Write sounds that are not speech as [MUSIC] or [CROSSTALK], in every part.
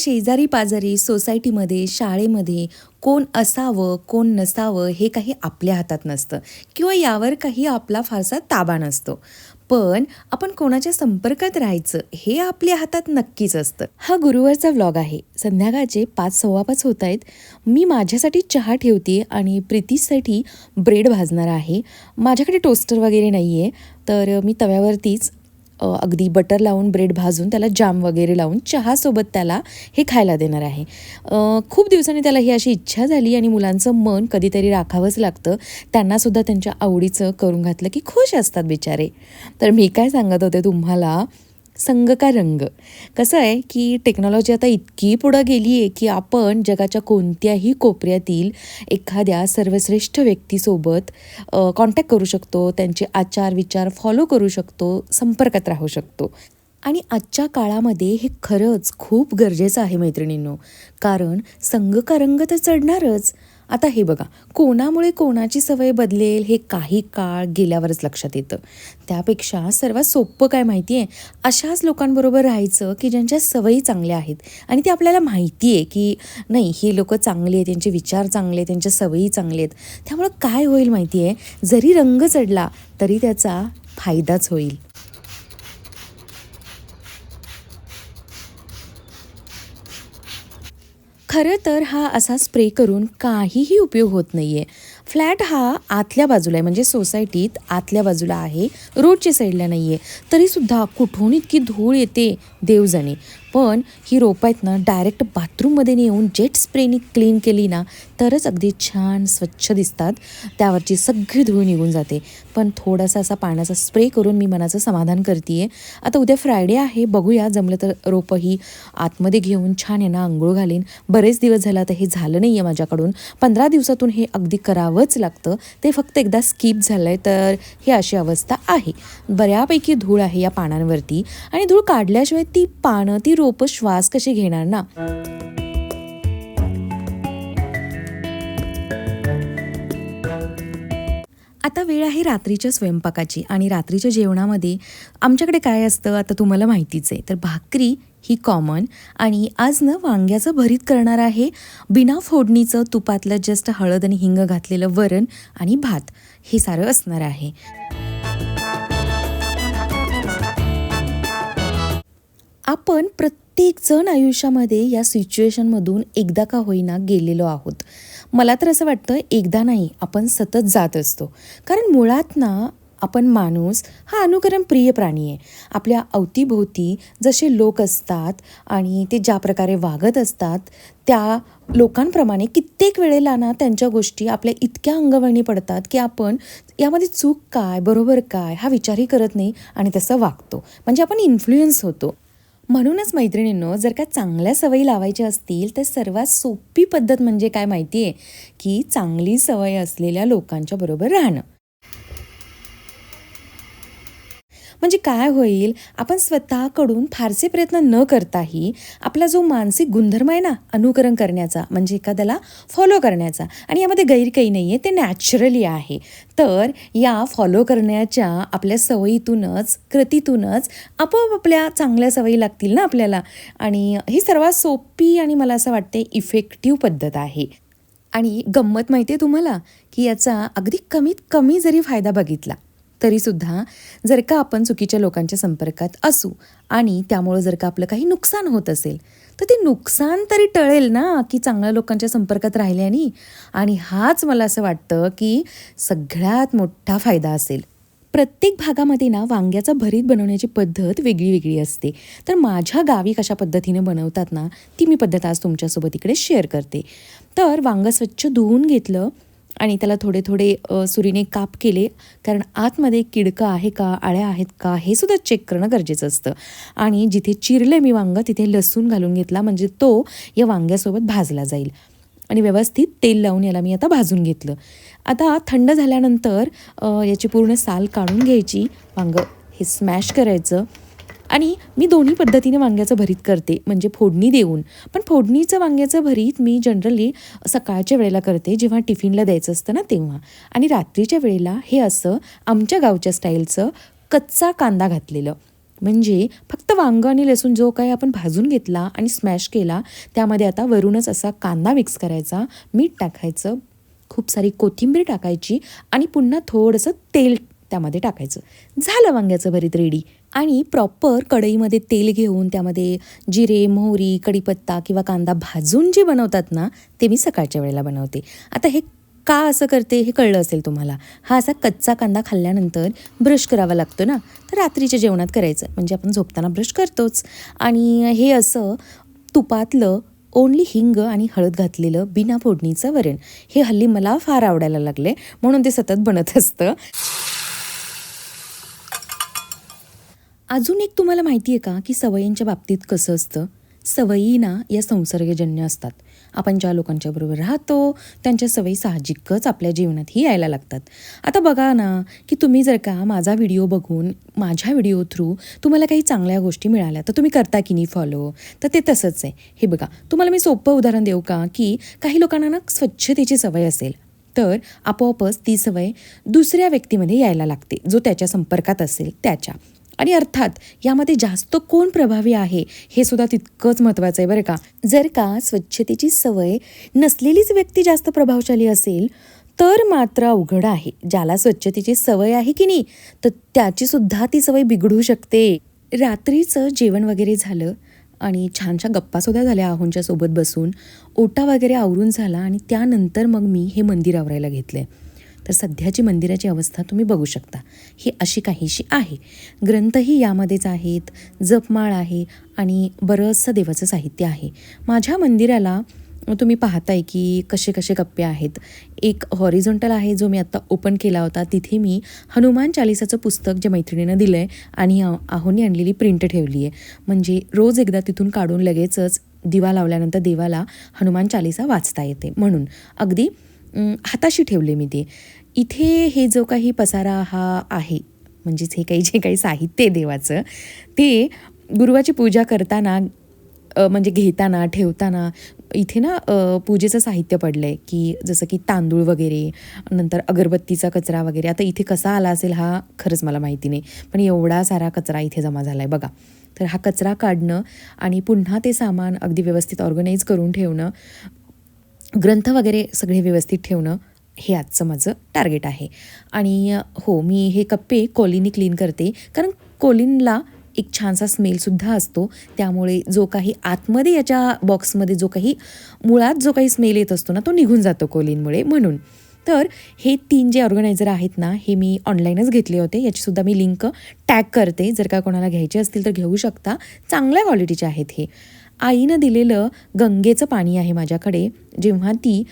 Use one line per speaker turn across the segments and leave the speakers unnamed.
शेजारी पाजारी सोसायटीमध्ये शाळेमध्ये कोण असावं कोण नसावं हे काही आपल्या हातात नसतं. किंवा यावर काही आपला फारसा ताबा नसतो. पण आपण कोणाच्या संपर्कात राहायचं हे आपल्या हातात नक्कीच असतं. हा गुरुवारचा व्लॉग आहे. संध्याकाळचे पाच सव्वा पाच होत आहेत. मी माझ्यासाठी चहा ठेवते आणि प्रीतीसाठी ब्रेड भाजणार आहे. माझ्याकडे टोस्टर वगैरे नाही आहे तर मी तव्यावरतीच अगदी बटर लावून ब्रेड भाजून त्याला जाम वगैरे लावून चहासोबत त्याला हे खायला देणार आहे. खूप दिवसांनी त्याला ही अशी इच्छा झाली आणि मुलांचं मन कधीतरी राखावंच लागतं. त्यांनासुद्धा त्यांच्या आवडीचं करून घातलं की खुश असतात बिचारे. तर मी काय सांगत होते तुम्हाला संग का रंग. कसं आहे की टेक्नॉलॉजी आता इतकी पुढं गेली आहे की आपण जगाच्या कोणत्याही कोपऱ्यातील एखाद्या सर्वश्रेष्ठ व्यक्तीसोबत कॉन्टॅक्ट करू शकतो त्यांचे आचार विचार फॉलो करू शकतो संपर्कात राहू शकतो. आणि आजच्या काळामध्ये हे खरंच खूप गरजेचं आहे मैत्रिणींनो. कारण संगकारंग का रंग तर चढणारच. आता हे बघा कोणामुळे कोणाची सवय बदलेल हे काही काळ गेल्यावरच लक्षात येतं. त्यापेक्षा सर्वात सोपं काय माहिती आहे? अशाच लोकांबरोबर राहायचं की ज्यांच्या सवयी चांगल्या आहेत. आणि ते आपल्याला माहिती आहे की नाही ही लोकं चांगली आहेत त्यांचे विचार चांगले आहेत त्यांच्या सवयी चांगल्या आहेत. त्यामुळं काय होईल माहिती आहे? जरी रंग चढला तरी त्याचा फायदाच होईल. खरं तर हा असा स्प्रे करून काहीही उपयोग होत नाही आहे फ्लॅट हा आतल्या बाजूला आहे म्हणजे सोसायटीत आतल्या बाजूला आहे रोडच्या साईडला नाही आहे तरीसुद्धा कुठून इतकी धूळ येते देवजाणे. पण ही रोपं आहेत ना डायरेक्ट बाथरूममध्ये नेऊन जेट स्प्रेनी क्लीन केली ना तरच अगदी छान स्वच्छ दिसतात. त्यावरची सगळी धूळ निघून जाते. पण थोडासा असा पाण्याचा स्प्रे करून मी मनाचं समाधान करते आहे आता उद्या फ्रायडे आहे बघूया. जमलं तर रोपं ही आतमध्ये घेऊन छान यांना आंघोळ घालीन. बरेच दिवस झाला तर हे झालं नाही आहे माझ्याकडून. पंधरा दिवसातून हे अगदी करावंच लागतं. ते फक्त एकदा स्किप झालं आहे तर ही अशी अवस्था आहे. बऱ्यापैकी धूळ आहे या पानांवरती. आणि धूळ काढल्याशिवाय ती पानं ती रोपं श्वास कशी घेणार ना? आता वेळ आहे रात्रीच्या स्वयंपाकाची आणि रात्रीच्या जेवणामध्ये आमच्याकडे काय असतं आता तुम्हाला माहितीच आहे. तर भाकरी ही कॉमन आणि आज न वांग्याचं भरीत करणार आहे. बिना फोडणीचं तुपातलं जस्ट हळद आणि हिंग घातलेलं वरण आणि भात हे सारं असणार आहे. आपण प्रत्येकजण आयुष्यामध्ये या सिच्युएशनमधून एकदा का होईना गेलेलो आहोत. मला तर असं वाटतं एकदा नाही आपण सतत जात असतो. कारण मुळात ना आपण माणूस हा अनुकरण प्रिय प्राणी आहे. आपल्या अवतीभोवती जसे लोक असतात आणि ते ज्या प्रकारे वागत असतात त्या लोकांप्रमाणे कित्येक वेळेला ना त्यांच्या गोष्टी आपल्या इतक्या अंगवळणी पडतात की आपण यामध्ये चूक काय बरोबर काय हा विचारही करत नाही आणि तसं वागतो. म्हणजे आपण इन्फ्लुएन्स होतो. म्हणूनच मैत्रिणींनो जर का चांगल्या सवयी लावायच्या असतील तर सर्वात सोपी पद्धत म्हणजे काय माहिती आहे की चांगली सवय असलेल्या लोकांच्या बरोबर राहणं. म्हणजे काय होईल? आपण स्वतःकडून फारसे प्रयत्न न करताही आपला जो मानसिक गुणधर्म आहे ना अनुकरण करण्याचा म्हणजे एखाद्याला फॉलो करण्याचा आणि यामध्ये गैर काही नाही आहे ते नॅचरली आहे. तर या फॉलो करण्याच्या आपल्या सवयीतूनच कृतीतूनच आपोआप आपल्या चांगल्या सवयी लागतील ना आपल्याला. आणि ही सर्वात सोपी आणि मला असं वाटते इफेक्टिव्ह पद्धत आहे. आणि गंमत माहिती आहे तुम्हाला? की याचा अगदी कमीत कमी जरी फायदा बघितला तरीसुद्धा जर का आपण चुकीच्या लोकांच्या संपर्कात असू आणि त्यामुळं जर का आपलं काही नुकसान होत असेल तर ते नुकसान तरी टळेल ना की चांगल्या लोकांच्या संपर्कात राहिल्याने? आणि हाच मला असं वाटतं की सगळ्यात मोठा फायदा असेल. प्रत्येक भागामध्ये ना वांग्याचा भरीत बनवण्याची पद्धत वेगळी वेगळी असते. तर माझ्या गावी कशा पद्धतीने बनवतात ना ती मी पद्धत आज तुमच्यासोबत इकडे शेअर करते. तर वांगं स्वच्छ धुवून घेतलं आणि त्याला थोडे थोडे सुरीने काप केले. कारण आतमध्ये किडकं आहे का आळ्या आहेत का हे सुद्धा चेक करणं गरजेचं असतं. आणि जिथे चिरले मी वांगं तिथे लसूण घालून घेतला. म्हणजे तो या वांग्यासोबत भाजला जाईल. आणि व्यवस्थित तेल लावून याला मी आता भाजून घेतलं. आता थंड झाल्यानंतर याची पूर्ण साल काढून घ्यायची. वांगं हे स्मॅश करायचं. आणि मी दोन्ही पद्धतीने वांग्याचं भरीत करते म्हणजे फोडणी देऊन. पण फोडणीचं वांग्याचं भरीत मी जनरली सकाळच्या वेळेला करते जेव्हा टिफिनला द्यायचं असतं ना तेव्हा. आणि रात्रीच्या वेळेला हे असं आमच्या गावच्या स्टाईलचं कच्चा कांदा घातलेलं. म्हणजे फक्त वांगं आणि लसूण जो काही आपण भाजून घेतला आणि स्मॅश केला त्यामध्ये आता वरूनच असा कांदा मिक्स करायचा मीठ टाकायचं खूप सारी कोथिंबीर टाकायची आणि पुन्हा थोडंसं तेल त्यामध्ये टाकायचं. झालं वांग्याचं भरीत रेडी आणि प्रॉपर कढईमध्ये तेल घेऊन त्यामध्ये जिरे मोहरी कढीपत्ता किंवा कांदा भाजून जे बनवतात ना ते मी सकाळच्या वेळेला बनवते. आता हे का असं करते हे कळलं असेल तुम्हाला. हा असा कच्चा कांदा खाल्ल्यानंतर ब्रश करावा लागतो ना. तर रात्रीच्या जेवणात करायचं. म्हणजे आपण झोपताना ब्रश करतोच. आणि हे असं तुपातलं ओन्ली हिंग आणि हळद घातलेलं बिना फोडणीचं वरण. हे हल्ली मला फार आवडायला लागले. म्हणून ते सतत बनत असतं. अजून एक तुम्हाला माहिती आहे का की सवयींच्या बाबतीत कसं असतं? सवयी ना या संसर्गजन्य असतात. आपण ज्या लोकांच्या बरोबर राहतो त्यांच्या सवयी साहजिकच आपल्या जीवनातही यायला लागतात. आता बघा ना की तुम्ही जर का माझा व्हिडिओ बघून माझ्या व्हिडिओ थ्रू तुम्हाला काही चांगल्या गोष्टी मिळाल्या तर तुम्ही करता की नाही फॉलो तर ते तसंच आहे. हे बघा तुम्हाला मी सोपं उदाहरण देऊ का की काही लोकांना ना स्वच्छतेची सवय असेल तर आपोआपच ती सवय दुसऱ्या व्यक्तीमध्ये यायला लागते जो त्याच्या संपर्कात असेल त्याच्या. आणि अर्थात यामध्ये जास्त कोण प्रभावी आहे हे सुद्धा तितकंच महत्त्वाचं आहे बरं का. जर का स्वच्छतेची सवय नसलेलीच व्यक्ती जास्त प्रभावशाली असेल तर मात्र अवघड आहे. ज्याला स्वच्छतेची सवय आहे की नाही तर त्याची सुद्धा ती सवय बिघडू शकते. रात्रीचं जेवण वगैरे झालं आणि छानशा गप्पासुद्धा झाल्या आहोंच्या सोबत बसून ओटा वगैरे आवरून झाला आणि त्यानंतर मग मी हे मंदिर आवरायला घेतलं आहे तर सध्याची मंदिराची अवस्था तुम्ही बघू शकता. ही अशी काहीशी आहे. ग्रंथही यामध्येच आहेत जपमाळ आहे आणि बरंचसं देवाचं साहित्य आहे. माझ्या मंदिराला तुम्ही पाहताय की कसे कसे कप्पे आहेत. एक हॉरिझॉन्टल आहे जो मी आत्ता ओपन केला होता. तिथे मी हनुमान चालिसाचं पुस्तक जे मैत्रिणीनं दिलं आहे आणि आहोनी आणलेली प्रिंट ठेवली आहे म्हणजे रोज एकदा तिथून काढून लगेचच दिवा लावल्यानंतर देवाला हनुमान चालिसा वाचता येते. म्हणून अगदी हाताशी ठेवले मी ते. इथे हे जो काही पसारा हा आहे म्हणजेच हे काही जे काही साहित्य देवाचं ते गुरुवाची पूजा करताना म्हणजे घेताना ठेवताना इथे ना पूजेचं साहित्य पडलं आहे की जसं की तांदूळ वगैरे नंतर अगरबत्तीचा कचरा वगैरे. आता इथे कसा आला असेल हा खरंच मला माहिती नाही पण एवढा सारा कचरा इथे जमा झाला आहे बघा. तर हा कचरा काढणं आणि पुन्हा ते सामान अगदी व्यवस्थित ऑर्गनाईज करून ठेवणं ग्रंथ वगैरे सगळे व्यवस्थित ठेवणं हे आजचं माझं टार्गेट आहे. आणि हो मी हे कप्पे कोलीनी क्लीन करते. कारण कोलिनला एक छानसा स्मेलसुद्धा असतो. त्यामुळे जो काही आतमध्ये याच्या बॉक्समध्ये जो काही मुळात जो काही स्मेल येत असतो ना तो निघून जातो कोलिनमुळे म्हणून. तर हे तीन जे ऑर्गनायझर आहेत ना हे मी ऑनलाईनच घेतले होते. याचीसुद्धा मी लिंक टॅग करते. जर का कोणाला घ्यायचे असतील तर घेऊ शकता. चांगल्या क्वालिटीचे आहेत हे. आईनं दिलेलं गंगेचं पाणी आहे माझ्याकडे. जेव्हा ती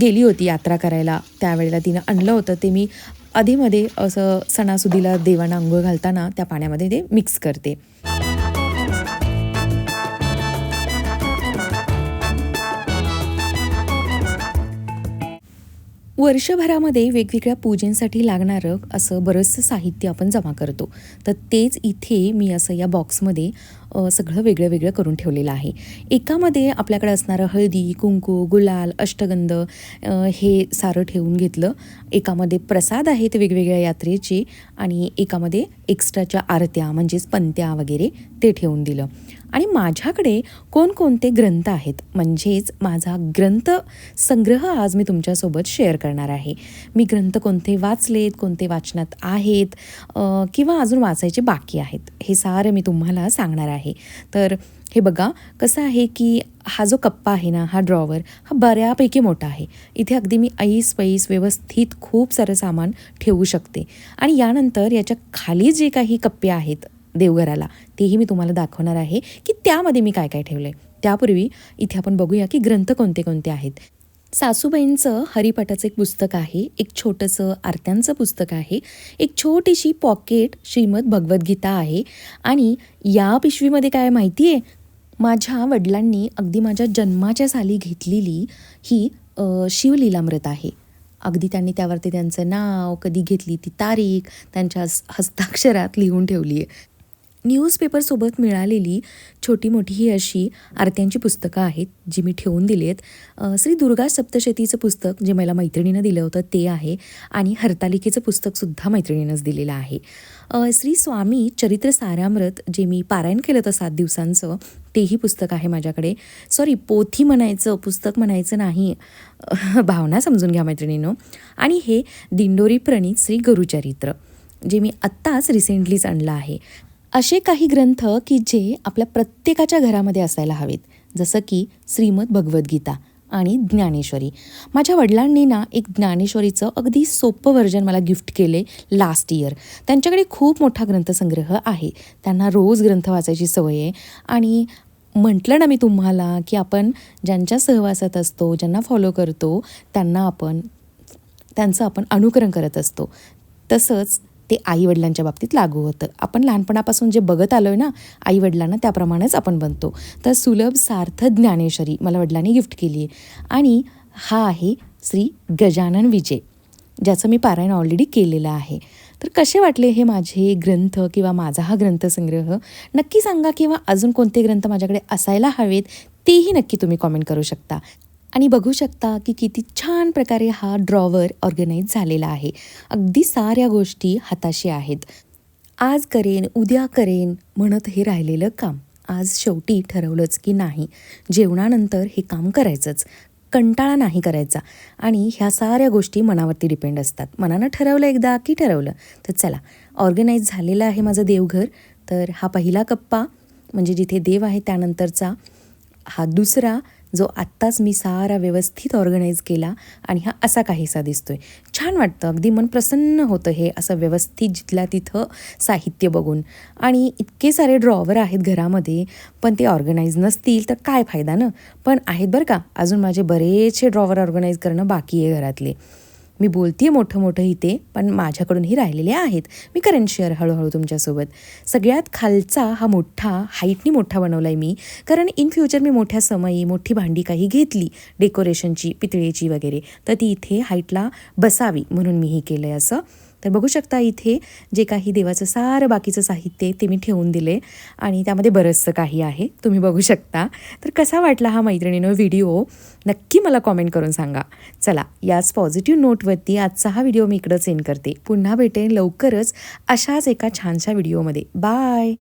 गेली होती यात्रा करायला त्यावेळेला तिनं आणलं होतं ते मी आधीमध्ये असं सणासुदीला देवांना आंघोळ घालताना त्या पाण्यामध्ये ते मिक्स करते. वर्षभरामध्ये वेगवेगळ्या पूजेंसाठी लागणारं असं बरंचसं साहित्य आपण जमा करतो. तर तेच इथे मी असं या बॉक्समध्ये सगळं वेगळं वेगळं करून ठेवलेलं आहे. एकामध्ये आपल्याकडे असणारं हळदी कुंकू गुलाल अष्टगंध हे सारं ठेवून घेतलं. एकामध्ये प्रसाद आहेत वेगवेगळ्या यात्रेचे आणि एकामध्ये एक्स्ट्राच्या आरत्या म्हणजेच पंत्या वगैरे ते ठेवून दिलं. आणि माझ्याकडे कोणकोणते ग्रंथ आहेत? म्हणजेच माझा ग्रंथ संग्रह आज मी तुमच्यासोबत शेअर करणार आहे. मी ग्रंथ कोणते वाचलेत कोणते वाचनात आहेत किंवा अजून वाचायचे बाकी आहेत हे सारं मी तुम्हाला सांगणार आहे. तर हे बघा कसं आहे की हा जो कप्पा आहे ना हा ड्रॉवर हा बऱ्यापैकी मोठा आहे. इथे अगदी मी ऐस पैस व्यवस्थित खूप सारं सामान ठेवू शकते. आणि यानंतर याच्या खाली जे काही कप्पे आहेत देवघराला. तेही मी तुम्हाला दाखवणार आहे की त्यामध्ये मी काय काय ठेवलं आहे त्यापूर्वी इथे आपण बघूया की ग्रंथ कोणते कोणते आहेत. सासूबाईंचं हरिपाठाचं एक पुस्तक आहे. एक छोटंसं आरत्यांचं पुस्तक आहे. एक छोटीशी पॉकेट श्रीमद भगवद्गीता आहे. आणि या पिशवीमध्ये काय माहिती आहे? माझ्या वडिलांनी अगदी माझ्या जन्माच्या साली घेतलेली ही शिवलीलामृत आहे. अगदी त्यांनी त्यावरती त्यांचं नाव कधी घेतली ती तारीख त्यांच्या हस्ताक्षरात लिहून ठेवली आहे. न्यूजपेपरसोबत मिळालेली छोटी मोठी ही अशी आरत्यांची पुस्तकं आहेत जी मी ठेवून दिली आहेत श्री दुर्गा सप्तशतीचं पुस्तक जे मला मैत्रिणीनं दिलं होतं ते आहे. आणि हरतालिकेचं पुस्तकसुद्धा मैत्रिणीनंच दिलेलं आहे. श्री स्वामी चरित्र सारामृत जे मी पारायण केलं होतं सात दिवसांचं तेही पुस्तक आहे माझ्याकडे. सॉरी पोथी म्हणायचं पुस्तक म्हणायचं नाही. [LAUGHS] भावना समजून घ्या मैत्रिणीनं. आणि हे दिंडोरी प्रणित श्री गुरुचरित्र जे मी आत्ताच रिसेंटलीच आणलं आहे. असे काही ग्रंथ की जे आपल्या प्रत्येकाच्या घरामध्ये असायला हवेत. जसं की श्रीमद भगवद्गीता आणि ज्ञानेश्वरी. माझ्या वडिलांनी ना एक ज्ञानेश्वरीचं अगदी सोपं व्हर्जन मला गिफ्ट केले लास्ट इयर त्यांच्याकडे खूप मोठा ग्रंथसंग्रह आहे. त्यांना रोज ग्रंथ वाचायची सवय आहे. आणि म्हटलं ना मी तुम्हाला की आपण ज्यांच्या सहवासात असतो ज्यांना फॉलो करतो त्यांना आपण त्यांचं आपण अनुकरण करत असतो. तसंच ते आईवडिलांच्या बाबतीत लागू होतं. आपण लहानपणापासून जे बघत आलो आहे ना आईवडिलांना त्याप्रमाणेच आपण बनतो. तर सुलभ सार्थ ज्ञानेश्वरी मला वडिलांनी गिफ्ट केली आहे. आणि हा आहे श्री गजानन विजय ज्याचं मी पारायण ऑलरेडी केलेलं आहे. तर कसे वाटले हे माझे ग्रंथ किंवा माझा हा ग्रंथसंग्रह? नक्की सांगा किंवा अजून कोणते ग्रंथ माझ्याकडे असायला हवेत तेही नक्की तुम्ही कॉमेंट करू शकता. आणि बघू शकता की किती छान प्रकारे हा ड्रॉवर ऑर्गनाईज झालेला आहे. अगदी साऱ्या गोष्टी हाताशी आहेत. आज करेन उद्या करेन म्हणत हे राहिलेलं काम. आज शेवटी ठरवलंच की नाही. जेवणानंतर हे काम करायचंच. कंटाळा नाही करायचा. आणि ह्या साऱ्या गोष्टी मनावरती डिपेंड असतात. मनानं ठरवलं एकदा की ठरवलं तर चला. ऑर्गनाईज झालेलं आहे माझं देवघर. तर हा पहिला कप्पा म्हणजे जिथे देव आहे त्यानंतरचा हा दुसरा जो आत्ताच मी सारा व्यवस्थित ऑर्गनाईज केला आणि हा असा काहीसा दिसतोय. छान वाटतं. अगदी मन प्रसन्न होतं हे असं व्यवस्थित जिथल्या तिथं साहित्य बघून. आणि इतके सारे ड्रॉवर आहेत घरामध्ये पण ते ऑर्गनाईज नसतील तर काय फायदा ना? पण आहेत बरं का अजून माझे बरेचसे ड्रॉवर ऑर्गनाईज करणं बाकी आहे घरातले. मी बोलते मोठं मोठं इथे पण माझ्याकडूनही राहिलेले आहेत. मी करेन शेअर हळूहळू तुमच्यासोबत. सगळ्यात खालचा हा मोठा हाईटनी मोठा बनवला आहे मी. कारण इन फ्युचर मी मोठ्या समयी मोठी भांडी काही घेतली डेकोरेशनची पितळेची वगैरे. तर ती इथे हाईटला बसावी म्हणून मी हे केलं आहे असं. तर बघू शकता इथे जे काही देवाचं सारं बाकीचं साहित्य आहे ते मी ठेवून दिले. आणि त्यामध्ये बरंचसं काही आहे. तुम्ही बघू शकता. तर कसा वाटला हा मैत्रिणीनं व्हिडिओ? नक्की मला कॉमेंट करून सांगा. चला याच पॉझिटिव्ह नोटवरती आजचा हा व्हिडिओ मी इकडं सेंड करते. पुन्हा भेटेन लवकरच अशाच एका छानशा व्हिडिओमध्ये. बाय!